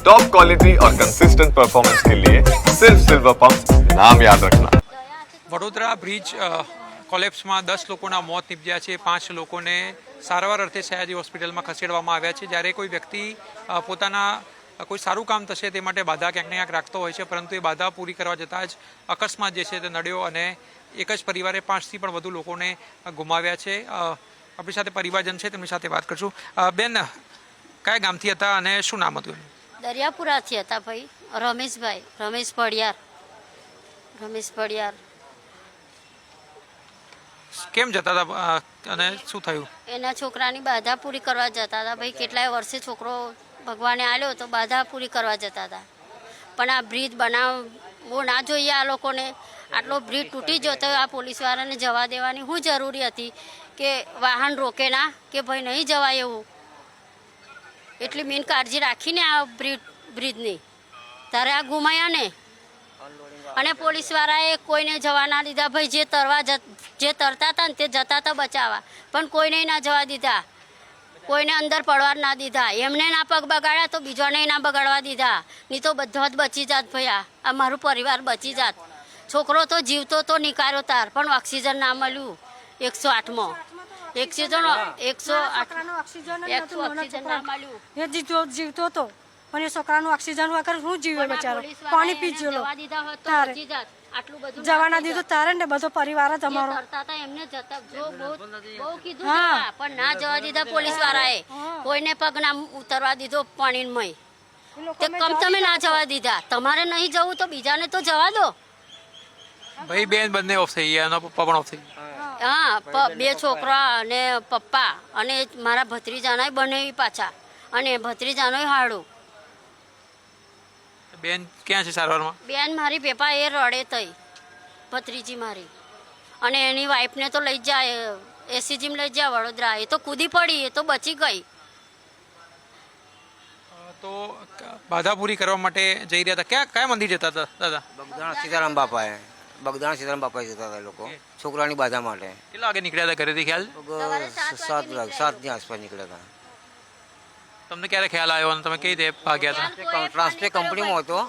Top quality और consistent performance के लिए सिर्फ सिल्वर पंप नाम याद रखना વડોદરા બ્રિજ અ, કોલેપ્સમાં દસ લોકોના મોત નીપજ્યા છે પાંચ લોકોને સારવાર અર્થે સયાજી હોસ્પિટલમાં ખસેડવામાં આવ્યા છે જ્યારે કોઈ વ્યક્તિ અ, પોતાના અ, કોઈ સારું કામ થશે તે માટે બાધા ક્યાંક ને ક્યાંક રાખતો હોય છે પરંતુ એ બાધા પૂરી કરવા જતાં જ અકસ્માત જે છે તે નડ્યો અને એક જ પરિવારે પાંચથી પણ વધુ લોકોને અ, ગુમાવ્યા છે અ, આપણી સાથે પરિવારજન છે તેમની સાથે વાત કરશું અ, બેન કયા ગામથી હતા અને શું નામ હતું એમનું? દરિયાપુરાથી હતા ભાઈ રમેશભાઈ રમેશ પડિયાર રમેશ પડિયાર કેમ જતા હતા અને શું થયું? એના છોકરાની બાધા પૂરી કરવા જતા હતા ભાઈ કેટલાય વર્ષે છોકરો ભગવાને આવ્યો તો બાધા પૂરી કરવા જતા હતા. પણ આ બ્રિજ બનાવવો ના જોઈએ આ લોકોને. આટલો બ્રિજ તૂટી જતો આ પોલીસવાળાને જવા દેવાની શું જરૂરી હતી કે વાહન રોકે ના કે ભાઈ નહીં જવાય એવું. એટલી મીન કાળજી રાખીને આ બ્રિજ બ્રિજની. તારે આ ગુમાયા ને અને પોલીસ વાળાએ કોઈને જવા ના દીધા. ભાઈ, જે તરવા જે તરતા હતા ને તે જતા હતા બચાવવા. પણ કોઈને ના જવા દીધા. કોઈને અંદર પડવા ના દીધા. એમને ના પગ બગાડ્યા તો બીજાને ના બગાડવા દીધા. નહીં તો બધા જ બચી જાત ભાઈ આ મારું પરિવાર બચી જાત. છોકરો તો જીવતો તો નીકાળ્યો તાર. પણ ઓક્સિજન ના મળ્યું એકસો આઠમાં. ઓક્સિજન એકસો ઓક્સિજન એકસો ઓક્સિજન ના છોકરા. મળ્યું. એ જીવતો જીવતો હતો. પણ એ છોકરાનું ઓક્સિજન વગર શું જીવે બચારો? પાણી પી ગયેલો તારે. બચી જાત. આટલું બધું જવા ના થઈ દીધું તારે ને બધો પરિવાર જ અમારો. તરતા હતા એમને જતા જો બહુ બહુ કીધું હા. પણ ના જવા દીધા પોલીસ વાળાએ. કોઈને પગ ના ઉતરવા દીધો પાણીમય મય. તે કમ તમે ના જવા દીધા. તમારે નહીં જવું તો બીજાને તો જવા દો. ભાઈ બેન બંને ઓફ થઈ ગયા. એનો પપ્પા પણ ઓફ થઈ ગયા. હા બે છોકરા અને પપ્પા અને મારા ભત્રીજાના બને પાછા અને ભત્રીજાનો હાડું. બેન ક્યાં છે સારવારમાં? બેન મારી પેપા એ રડે થઈ ભત્રીજી મારી. અને એની વાઈફને તો લઈ જાય એસીજીમ લઈ જાય વડોદરા. એ તો કૂદી પડી એ તો બચી ગઈ. તો બાધા પૂરી કરવા માટે જઈ રહ્યા હતા. ક્યાં કયા મંદિર જતા હતા દાદા? સીતારામ બાપાએ. બગદાણા સીતારામ બાપાએ જતા હતા એ લોકો. છોકરાની બાધા માટે. કેટલા વાગે નીકળ્યા હતા ઘરેથી ખ્યાલ? સવારે સાત લગભગ સાત વાગે વાગે સાતની આસપાસ નીકળ્યા હતા. તમને ક્યારે ખ્યાલ આવ્યો અને તમે કઈ રીતે ભાગ્યા હતા? ટ્રાન્સપે કંપનીમાં હતો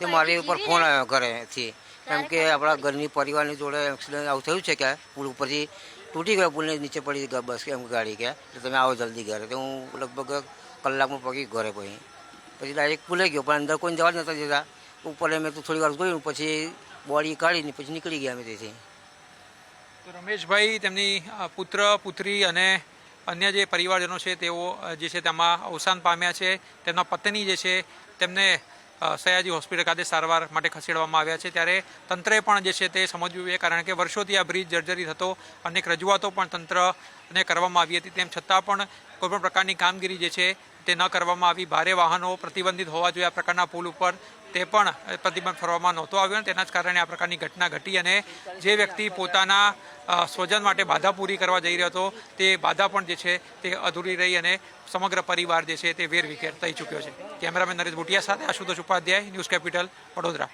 તે મારી ઉપર ફોન આવ્યો ઘરેથી. કેમ કે આપણા ઘરની પરિવારની જોડે એક્સિડન્ટ આવું થયું છે કે પુલ ઉપરથી તૂટી ગયો પુલને નીચે પડી ગઈ બસ એમ ગાડી કે. એટલે તમે આવો જલ્દી ઘરે. તો હું લગભગ કલાકમાં પગી ઘરે પછી. પછી ડાયરેક્ટ પુલે ગયો પણ અંદર કોઈ જવા જ નતા દેતા. ઉપર મેં તો થોડી વાર જોયું પછી બોડી કાઢીને પછી નીકળી ગયા અમે તેથી તો રમેશભાઈ, તેમની પુત્ર, પુત્રી અને અન્ય જે પરિવારજનો છે, તેઓ જે છે તેમાં અવસાન પામ્યા છે. તેમના પત્ની જે છે, તેમને સયાજી હોસ્પિટલ ખાતે સારવાર માટે ખસેડવામાં આવ્યા છે. ત્યારે તંત્રે પણ જે છે તે સમજવું જોઈએ, કારણ કે વર્ષોથી આ બ્રિજ જર્જરી હતો અનેક રજૂઆતો પણ તંત્રને કરવામાં આવી હતી. તેમ છતાં પણ કોઈપણ પ્રકારની કામગીરી જે છે તે ન કરવામાં આવી. ભારે વાહનો પ્રતિબંધિત હોવા જોઈએ આ પ્રકારના પુલ ઉપર. તે પણ પ્રતિબંધ ફરવામાં નહોતો આવ્યો અને તેના જ કારણે આ પ્રકારની ઘટના ઘટી અને જે વ્યક્તિ પોતાના સ્વજન માટે બાધા પૂરી કરવા જઈ રહ્યો હતો, તે બાધા પણ જે છે તે અધૂરી રહી અને સમગ્ર પરિવાર જે છે તે વેર વિખેર થઈ ચૂક્યો છે. કેમેરામેન નરેશ ભુટિયા સાથે આશુતોષ ઉપાધ્યાય, ન્યૂઝ કેપિટલ વડોદરા.